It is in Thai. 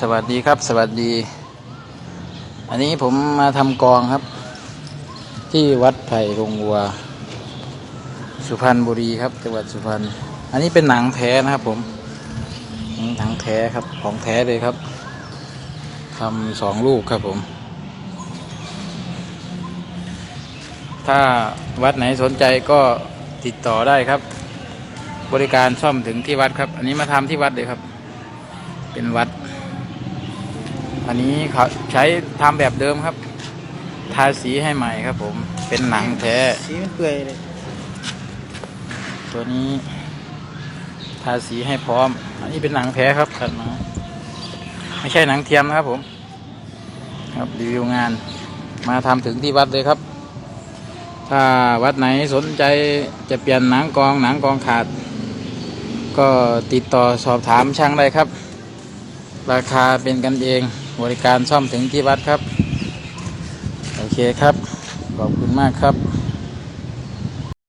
สวัสดีครับ สวัสดี อันนี้ผมมาทำกองครับ ที่วัดไผ่โรงวัว สุพรรณบุรีครับ จังหวัดสุพรรณอันนี้เป็นหนังแท้นะครับผมหนังแท้ครับของแท้เลยครับทำสองลูกครับผม ถ้าวัดไหนสนใจก็ติดต่อได้ครับ บริการซ่อมถึงที่วัดครับ อันนี้มาทำที่วัดเลยครับ เป็นวัด อันนี้เขาใช้ทำแบบเดิมครับ ทาสีให้ใหม่ครับผม เป็นหนังแท้ สีมันเปื่อยเลย ตัวนี้ ทาสีให้พร้อม อันนี้เป็นหนังแท้ครับขัดมาไม่ใช่หนังเทียมนะครับผม ครับรีวิวงาน มาทำถึงที่วัดเลยครับถ้าวัดไหนสนใจจะเปลี่ยนหนังกองหนังกองขาด ก็ติดต่อสอบถามช่างได้ครับ ราคาเป็นกันเอง บริการซ่อมถึงที่วัดครับ โอเคครับ ขอบคุณมากครับ